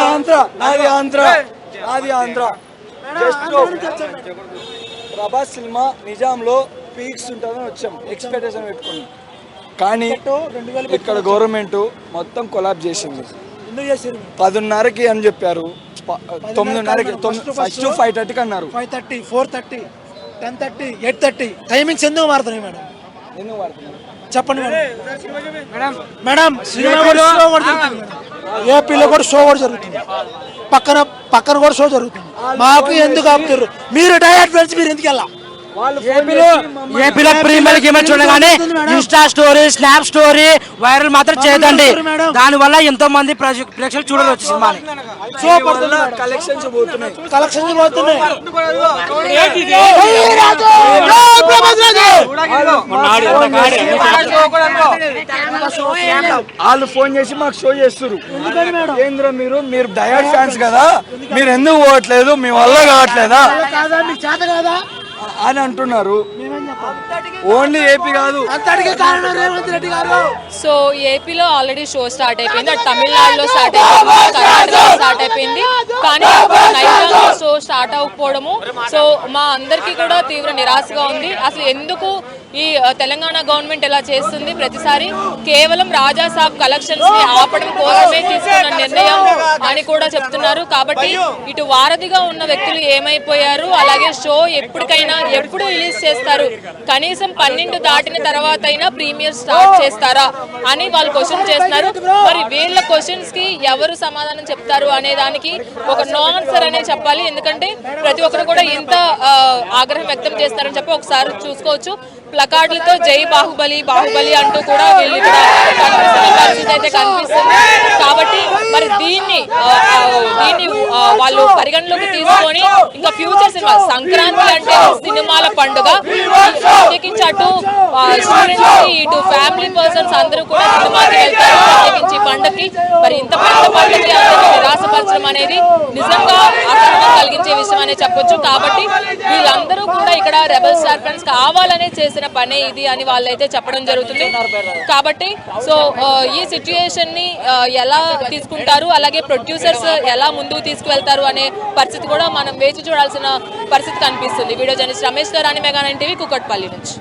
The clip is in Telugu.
ఆంధ్ర. నాది ఆంధ్ర. నాది ఆంధ్ర. జస్ట్ ప్రభాస్ సినిమా నిజాంలో పీక్స్ ఉంటుందని వచ్చాం. ఎక్స్పెక్టేషన్ పెట్టుకున్నాం. కానీ ఇక్కడ గవర్నమెంట్ మొత్తం కొలాబ్ చేసింది. పదున్నరకి అని చెప్పారు. ప- తొమ్మిదిన్నరకి తొమ్మిది ఫస్ట్ ఫైవ్ థర్టీకి అన్నారు. Five thirty four thirty ten thirty eight thirty timings ఎందుకు మారుతున్నాయి మేడం? ఎందుకు వాడుతున్నారు చెప్పండి మేడం. మేడం సినిమా కూడా షో కూడా జరుగుతుంది. మేడం. ఏపీలో కూడా షో కూడా జరుగుతుంది. పక్కన పక్కన కూడా షో జరుగుతుంది. మాకు ఎందుకు ఆపుతారు మీరు డైరెక్ట్ ఫ్రెండ్స్ మీరు ఎందుకు వాళ్ళు ఏపీలో ఏపీలో ప్రీమియర్ గేమ్ చూడగానే insta story snap story viral మాత్రం చేయదండి. దాని వల్ల ఎంతో మంది ప్రేక్షకులు చూడవచ్చు సినిమాని షో పడుతుంది కలెక్షన్స్ పోతున్నాయి కలెక్షన్స్ పోతున్నాయి వాళ్ళు ఫోన్ చేసి మాకు షో చేస్తారు కేంద్రం మీరు మీరు డయట్ ఫ్యాన్స్ కదా మీరు ఎందుకు పోవట్లేదు మీ వల్ల కావట్లేదా కాదా మీకు చేత కాదా అని అంటున్నారు. మేమేం చెప్పాలి ఓన్లీ ఏపీ కాదు. అంతటికి కారణం రేవంత్ రెడ్డి గారు. సో ఏపీలో ఆల్రెడీ షో స్టార్ట్ అయిపోయింది. అటు తమిళనాడులో స్టార్ట్ అయిపోయింది. కర్ణాటకలో స్టార్ట్ అయిపోయింది. కానీ నైజాంలో షో స్టార్ట్ అవ్వకపోవడము. సో మా అందరికీ కూడా తీవ్ర నిరాశగా ఉంది. అసలు ఎందుకు ఈ తెలంగాణ గవర్నమెంట్ ఎలా చేస్తుంది? ప్రతిసారి కేవలం రాజా సాబ్ కలెక్షన్స్ని ఆపడం కోసమే తీసుకున్న నిర్ణయం అని కూడా చెప్తున్నారు. కాబట్టి ఇటు వారధిగా ఉన్న వ్యక్తులు ఏమైపోయారు? అలాగే షో ఎప్పటికైనా ఎప్పుడు రిలీజ్ చేస్తారు? కనీసం పన్నెండు దాటిన తర్వాత అయినా ప్రీమియర్ స్టార్ట్ చేస్తారా? అని వాళ్ళు క్వశ్చన్ చేస్తున్నారు. మరి వీళ్ళ క్వశ్చన్స్కి ఎవరు సమాధానం చెప్తారు అనే దానికి ఒక నో ఆన్సర్ అనే చెప్పాలి. ఎందుకంటే ప్రతి ఒక్కరు కూడా ఇంత ఆగ్రహం వ్యక్తం చేస్తారని చెప్పి ఒకసారి చూసుకోవచ్చు. ప్లకార్డులతో జై బాహుబలి బాహుబలి అంటూ కూడా వీళ్ళు ఇక్కడ కనిపిస్తున్న పరిస్థితి అయితే కనిపిస్తుంది. కాబట్టి మరి దీన్ని దీన్ని వాళ్ళు పరిగణలోకి తీసుకొని ఇంకా ఫ్యూచర్ సినిమా సంక్రాంతి అంటే సినిమాల పండుగ. ప్రత్యేకించి అటు స్టూడెంట్స్ ఇటు ఫ్యామిలీ పర్సన్స్ అందరూ కూడా సినిమాకి వెళ్తారు. ప్రత్యేకించి పండుగకి మరి ఇంత పెద్ద పండుగకి అందరూ నిరాశపరచడం అనేది నిజంగా కలిగించే విషయం అనే చెప్పొచ్చు. కాబట్టి వీళ్ళందరూ కూడా ఇక్కడ రెబల్ స్టార్ ఫ్రెండ్స్ కావాలనే చేసిన పనే ఇది అని వాళ్ళైతే చెప్పడం జరుగుతుంది. కాబట్టి సో ఈ సిచ్యుయేషన్ని ఎలా తీసుకుంటారు? అలాగే ప్రొడ్యూసర్స్ ఎలా ముందుకు తీసుకువెళ్తారు అనే పరిస్థితి కూడా మనం వేచి చూడాల్సిన పరిస్థితి కనిపిస్తుంది. వీడియో జర్నలిస్ట్ రమేష్ గారు రాణి మెగా టీవీ నుంచి.